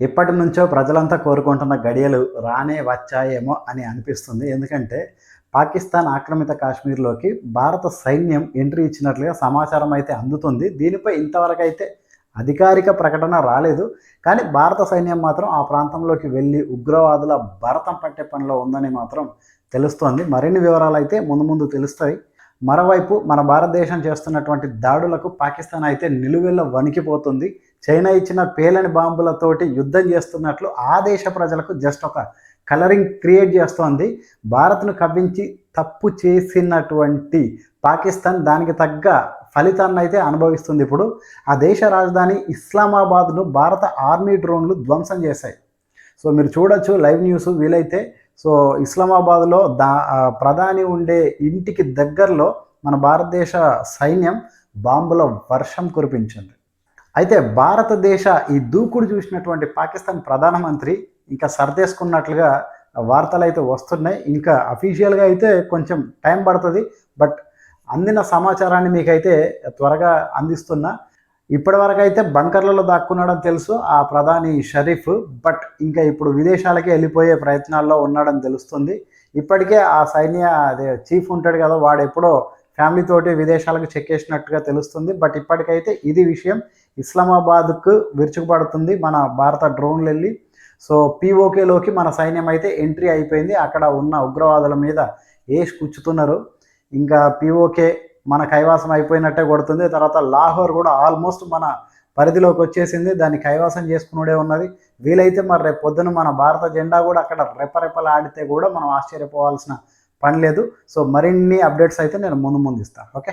ఇప్పటి నుంచో ప్రజలంతా కోరుకుంటున్న గడియలు రానే వచ్చాయేమో అని అనిపిస్తుంది. ఎందుకంటే పాకిస్తాన్ ఆక్రమిత కాశ్మీర్లోకి భారత సైన్యం ఎంట్రీ ఇచ్చినట్లుగా సమాచారం అయితే అందుతుంది. దీనిపై ఇంతవరకు అయితే అధికారిక ప్రకటన రాలేదు. కానీ భారత సైన్యం మాత్రం ఆ ప్రాంతంలోకి వెళ్ళి ఉగ్రవాదుల భరతం పట్టే పనిలో ఉందని మాత్రం తెలుస్తోంది. మరిన్ని వివరాలు అయితే ముందు ముందు తెలుస్తాయి. మరోవైపు మన భారతదేశం చేస్తున్నటువంటి దాడులకు పాకిస్తాన్ అయితే నిలువెల్ల వణికిపోతుంది. చైనా ఇచ్చిన పేలని బాంబులతోటి యుద్ధం చేస్తున్నట్లు ఆ దేశ ప్రజలకు జస్ట్ ఒక కలరింగ్ క్రియేట్ చేస్తోంది. భారత్ను కవ్వించి తప్పు చేసినటువంటి పాకిస్తాన్ దానికి తగ్గ ఫలితాన్ని అయితే అనుభవిస్తుంది ఇప్పుడు. ఆ దేశ రాజధాని ఇస్లామాబాద్ను భారత ఆర్మీ డ్రోన్లు ధ్వంసం చేశాయి. సో మీరు చూడొచ్చు లైవ్ న్యూస్ వీలైతే సో ఇస్లామాబాద్లో దా ప్రధాని ఉండే ఇంటికి దగ్గరలో మన భారతదేశ సైన్యం బాంబుల వర్షం కురిపించింది. అయితే భారతదేశ ఈ దూకుడు చూసినటువంటి పాకిస్తాన్ ప్రధానమంత్రి ఇంకా సర్దేసుకున్నట్లుగా వార్తలు అయితే వస్తున్నాయి. ఇంకా అఫీషియల్గా అయితే కొంచెం టైం పడుతుంది. బట్ అందిన సమాచారాన్ని మీకైతే త్వరగా అందిస్తున్నా. ఇప్పటివరకు అయితే బంకర్లలో దాక్కున్నాడని తెలుసు ఆ ప్రధాని షరీఫ్ బట్ ఇంకా ఇప్పుడు విదేశాలకి వెళ్ళిపోయే ప్రయత్నాల్లో ఉన్నాడని తెలుస్తుంది. ఇప్పటికే ఆ సైన్య అదే చీఫ్ ఉంటాడు కదా వాడు ఎప్పుడో ఫ్యామిలీ తోటి విదేశాలకు చెక్కేసినట్టుగా తెలుస్తుంది. బట్ ఇప్పటికైతే ఇది విషయం ఇస్లామాబాద్కు విరుచుకుపడుతుంది మన భారత డ్రోన్లు వెళ్ళి. సో పీఓకేలోకి మన సైన్యం అయితే ఎంట్రీ అయిపోయింది. అక్కడ ఉన్న ఉగ్రవాదుల మీద ఏ కూర్చుతున్నారు. ఇంకా పీఓకే మన కైవాసం అయిపోయినట్టే కొడుతుంది. తర్వాత లాహోర్ కూడా ఆల్మోస్ట్ మన పరిధిలోకి వచ్చేసింది. దాన్ని కైవాసం చేసుకునే ఉన్నది. వీలైతే మరి రేపు పొద్దున మన భారత జెండా కూడా అక్కడ రెపరెపలు ఆడితే కూడా మనం ఆశ్చర్యపోవాల్సిన పని లేదు. సో మరిన్ని అప్డేట్స్ అయితే నేను ముందు ముందు ఇస్తాను ఓకే?